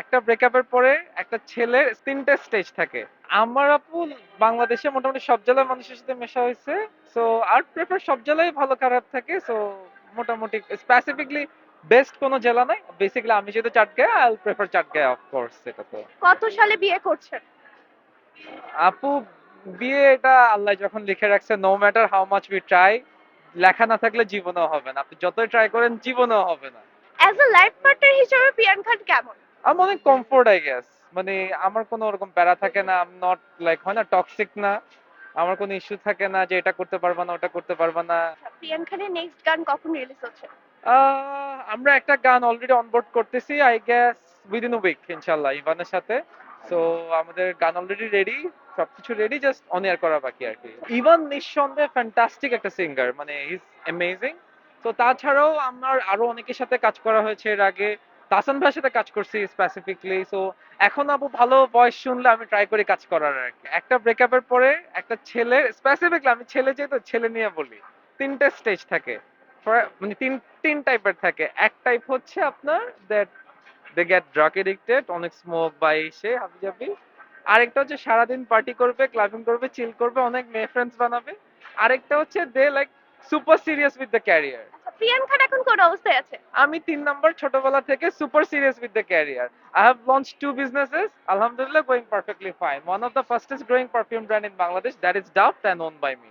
একটা ব্রেকআপের পরে একটা ছেলের তিনটে স্টেজ থাকে। আমার আপু বাংলাদেশে মোটামুটি সব জেলার মানুষের সাথে মেশা হয়েছে। সো আর্ট প্রেফার সব জেলায় ভালো খারাপ থাকে। সো মোটামুটি স্পেসিফিকলি বেস্ট কোনো জেলা নাই। বেসিক্যালি আমি যেহেতু চাটগাঁয় আই প্রেফার চাটগাঁয় অফকোর্স এটা তো। কত সালে বিয়ে করছেন? আপু বিয়ে এটা আল্লাহ যখন লিখে রাখছে no matter how much we try লেখা না থাকলে জীবনও হবে না। আপনি যতই ট্রাই করেন জীবনও হবে না। অ্যাজ আ লাইফ পার্টনার হিসেবে প্রিয়ান খান কেমন? আমি অনেক কমফোর্ট আই গেস মানে আমার কোনো ওরকম প্যারা থাকে না আম নট লাইক হয় না টক্সিক না। আমার কোনো ইস্যু থাকে না যে এটা করতে পারবা না ওটা করতে পারবা না। প্রিয়ান খানের নেক্সট গান কখন রিলিজ হচ্ছে? আমরা একটা গান অলরেডি অনবোর্ড করতেছি I guess within a week ইনশাল্লাহ ইভানের সাথে। সো আমাদের গান অলরেডি রেডি সবকিছু রেডি জাস্ট অন এয়ার করা বাকি আর কি। ইভান নিঃসন্দেহে ফ্যান্টাস্টিক একটা সিঙ্গার মানে ইজ অ্যামেজিং তো তাছাড়াও আমার আরও অনেকের সাথে কাজ করা হয়েছে এর আগে। তাসান ভাইয়ের সাথে কাজ করছি স্পেসিফিকলি সো এখন আপু ভালো ভয়েস শুনলে আমি ট্রাই করি কাজ করার আর একটা ব্রেকআপের পরে একটা ছেলে স্পেসিফিকলি আমি ছেলে যেহেতু ছেলে নিয়ে বলি, তিনটে স্টেজ থাকে। মানে তিন তিন টাইপের থাকে। এক টাইপ হচ্ছে আপনার that they get drug addicted অনেক স্মোক বা এসে হাবিজাবি। আরেকটা হচ্ছে সারাদিন পার্টি করবে ক্লাবিং করবে চিল করবে, অনেক মেয়ে ফ্রেন্ডস বানাবে। আরেকটা হচ্ছে they like super serious with the career Khan এখন কোন অবস্থায় আছে? আমি তিন নম্বর ছোটবেলা থেকে super serious with the career I have launch two businesses আলহামদুলিল্লাহ going perfectly fine one of the fastest growing perfume brand in Bangladesh that is Duff and own by me